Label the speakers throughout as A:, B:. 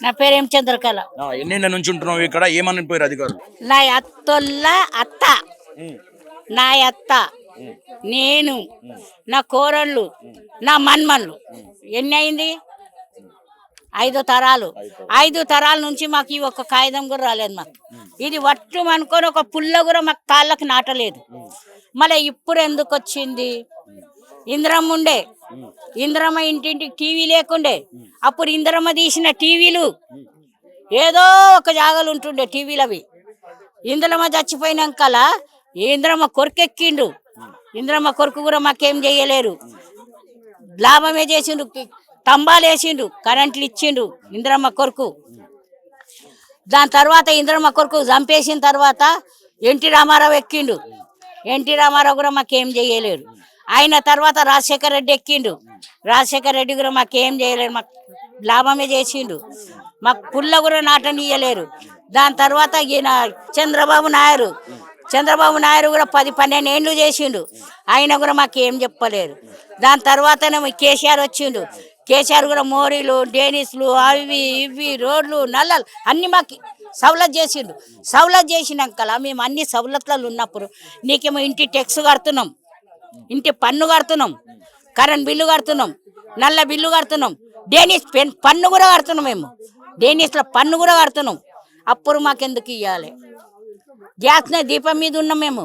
A: నా పేరేం చంద్రకళ.
B: ఆ, ఎన్నేళ్ళ నుంచి ఉంటున్నావు ఇక్కడ? ఏమని పోయారు అధికారులు?
A: నా అత్తొల్ల అత్త. నా అత్త. నేను నా కోరళ్ళు నా మన్మన్లు. ఎన్ని అయింది? ఐదు తరాలు. ఐదు. తరాల నుంచి మాకు ఈ ఒక్క కాగితం కూడా రాలేదు మాకు. ఇది వట్టు అనుకొని ఒక పుల్ల కూడా మాకు కాళ్ళకి నాటలేదు. మళ్ళీ ఇప్పుడు ఎందుకు వచ్చింది? ఇంద్రమ్మ ఉండే ఇంద్రమ్మ ఇంటింటికి టీవీ లేకుండే. అప్పుడు ఇంద్రమ్మ తీసిన టీవీలు ఏదో ఒక జాగాలు ఉంటుండే టీవీలు అవి ఇంద్రమ్మ చచ్చిపోయినాకల ఇంద్రమ్మ కొరకెక్కిండు. ఇంద్రమ్మ కొరకు కూడా మాకేం చేయలేరు. లాభమే చేసిండు తంబాలు వేసిండు కరెంట్లు ఇచ్చిండు ఇంద్రమ్మ కొరకు. దాని తర్వాత ఇంద్రమ్మ కొరకు చంపేసిన తర్వాత ఎన్టీ రామారావు ఎక్కిండు. ఎన్టీ రామారావు కూడా మాకేం చేయలేరు. ఆయన తర్వాత రాజశేఖర రెడ్డి ఎక్కిండు. రాజశేఖర రెడ్డి కూడా మాకేం చేయలేరు మాకు లాభమే చేసిండు. మాకు పుల్ల కూడా నాటనియలేరు. దాని తర్వాత ఈయన చంద్రబాబు నాయుడు. చంద్రబాబు నాయుడు కూడా పది పన్నెండు ఏళ్ళు చేసిండు. ఆయన కూడా మాకు ఏం చెప్పలేరు. దాని తర్వాతనే కేసీఆర్ వచ్చిండు. కేసీఆర్ కూడా మోరీలు డేనిస్లు అవి ఇవి రోడ్లు నల్లలు అన్ని మాకు సవలత్ చేసిండు. సవలత్ చేసినాక మేము అన్ని సవలత్లలో ఉన్నప్పుడు నీకేమో ఇంటి టెక్స్ కడుతున్నాం. ఇంటి పన్ను కడుతున్నాం. కరెంట్ బిల్లు కడుతున్నాం. నల్ల బిల్లు కడుతున్నాం. డేనిస్ పెన్ పన్ను కూడా కడుతున్నాం మేము. డేనిస్లో పన్ను కూడా కడుతున్నాం. అప్పుడు మాకెందుకు ఇవ్వాలి గ్యాస్ దీపం మీద ఉన్నాం మేము.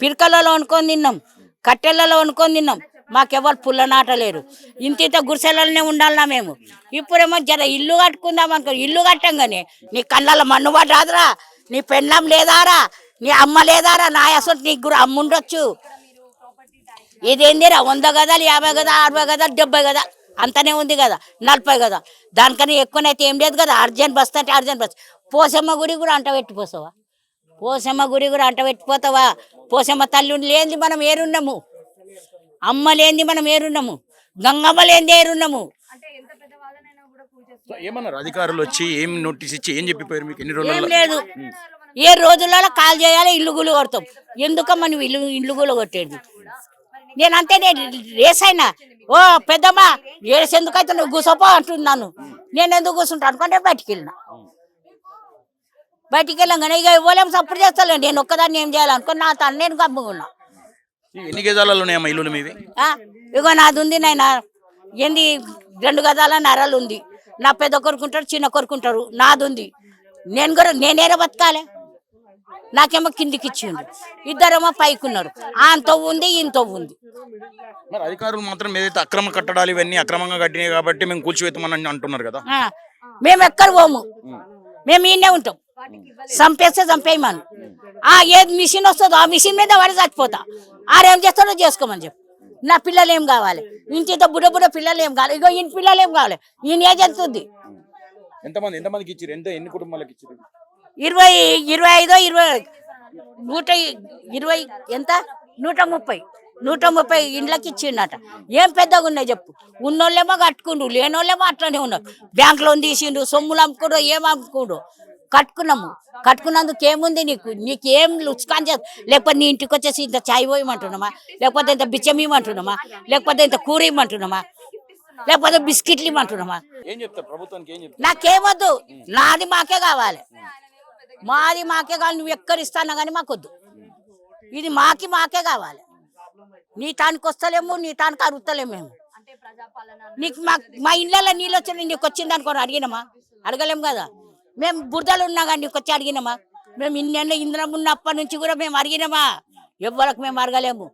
A: పిరకలలో వండుకొని తిన్నాం. కట్టెలలో వండుకొని తిన్నాం. మాకెవరు పుల్ల నాటలేరు. ఇంత ఇంత గుడిసెలలోనే ఉండాలన్నా మేము. ఇప్పుడేమో జర ఇల్లు కట్టుకుందాం అనుకో ఇల్లు కట్టంగానే నీ కళ్ళల్లో మన్నుబాటు రాదురా నీ పెళ్ళం లేదారా. నీ అమ్మ లేదారా. నా అసలు నీకు కూడా అమ్ముండొచ్చు. ఇదేందిరా వంద గదాలు యాభై గదా అరవై గదాలు డెబ్బై గదా అంతనే ఉంది కదా నలభై గదా. దానికన్నా ఎక్కువనైతే ఏం లేదు కదా అర్జెంట్ బస్ అంటే అర్జెంట్ బస్. పోసమ్మ గుడి కూడా అంట పెట్టిపోసావా? పోసమ్మ గుడి కూడా అంట పెట్టిపోతావా? పోసమ్మ తల్లి లేనిది మనం ఏరున్నాము. అమ్మ లేనిది మనం ఏరున్నాము. గంగమ్మ లేనిది ఏరున్నాము.
B: ఏమన్నారు? అధికారులు వచ్చి ఏం నోటీస్ ఇచ్చి ఏం చెప్పిపోయారు మీకు? ఎన్ని
A: ఏం
B: రోజుల్లో
A: లేదు. ఏ రోజులలో కాల్ చేయాలి ఇల్లు గుళ్ళు కొడతాం. ఎందుకమ్మా నువ్వు ఇల్లు ఇల్లు గుళ్ళు కొట్టేది? నేను అంతే నేను రేస్ అయినా ఓ పెద్దమ్మా రేస్ ఎందుకైతే నువ్వు కూసోపో అంటున్నాను నేను ఎందుకు కూర్చుంటా అనుకుంటే బయటికి వెళ్ళిన బయటికి వెళ్ళంగానే ఇక ఇవ్వలేం సపోర్ట్ చేస్తాను నేను ఒక్కదాన్ని ఏం చేయాలనుకుని నా తను నేను కమ్ముకున్నా.
B: ఎన్ని గజాలలో ఉన్నాయమ్మా ఇల్లులు మీవి?
A: ఇగో నాది ఉంది నాయన. ఏంది రెండు గదాల నరలు ఉంది. నా పెద్ద కొరుకుంటారు చిన్న కొరుకుంటారు నాది ఉంది. నేను కూడా నేనేరా బతకాలే? నాకేమో కిందికి ఇచ్చిండు ఇద్దరేమో పైకున్నారు. అంత ఉంది ఇంత ఉంది.
B: మరి అధికారులు మాత్రం ఏదైతే అక్రమ కట్టడాలు ఇవన్నీ అక్రమంగా కట్టినాయి కాబట్టి మేము కూల్చివేతామని అంటున్నారు కదా?
A: ఆ, మేము ఎక్కడ పోము. మేము ఈయనే ఉంటాం. చంపేస్తే చంపేయమను. ఆ ఏది మిషన్ వస్తుందో ఆ మిషన్ మీద వాడి చచ్చిపోతా. ఆరేం చేస్తాడో చేసుకోమని చెప్పు. నా పిల్లలు ఏం కావాలి? ఇంటితో బుడ్డ బుడ్డ పిల్లలు ఏం కావాలి? ఇగో ఈయన పిల్లలు ఏం కావాలి? ఈయన ఏజ్ ఎంత ఉంది?
B: ఎంతమంది ఎంతమందికి ఇచ్చారు ఎంత ఎన్ని కుటుంబాలకు ఇచ్చారు
A: ఇరవై ఇరవై ఐదో ఇరవై నూట ఇరవై ఎంత? నూట ముప్పై. నూట ముప్పై ఇండ్లకి ఇచ్చిండట. ఏం పెద్దగా ఉన్నాయి చెప్పు. ఉన్నోళ్ళేమో కట్టుకుండు లేనోళ్ళేమో అట్లనే ఉన్నారు. బ్యాంకులో తీసిండు సొమ్ములు అమ్ముకుండు ఏం అమ్ముకుండు? కట్టుకున్నాము. కట్టుకున్నందుకు ఏముంది నీకు? నీకు ఏం లుచ్చుకాని చేస్త లేకపోతే నీ ఇంటికి వచ్చేసి ఇంత చాయ్ పోయమంటున్నామా? లేకపోతే ఇంత బిచ్చం ఇవ్వమంటున్నామా? లేకపోతే ఇంత కూర ఇవ్వమంటున్నామా? లేకపోతే బిస్కెట్లు ఇవ్వమంటున్నామా? నాకేమొద్దు నాది మాకే కావాలి. మాది మాకే కావాలి నువ్వు ఎక్కడిస్తానా కానీ మాకొద్దు. ఇది మాకి మాకే కావాలి. నీ తానికి వస్తలేము నీ తానికి అరుగుతలేము మేము. నీకు మా మా ఇళ్ళల్లో నీళ్ళు వచ్చింది నీకు వచ్చింది అనుకోని అడిగినామా? అడగలేము కదా. మేము బురదలు ఉన్నా కానీ నీకు వచ్చి అడిగినామా? మేము ఇన్నెన్న ఇంద్రం ఉన్నప్పటి నుంచి కూడా మేము అడిగినామా? ఎవ్వరికి మేము అడగలేము.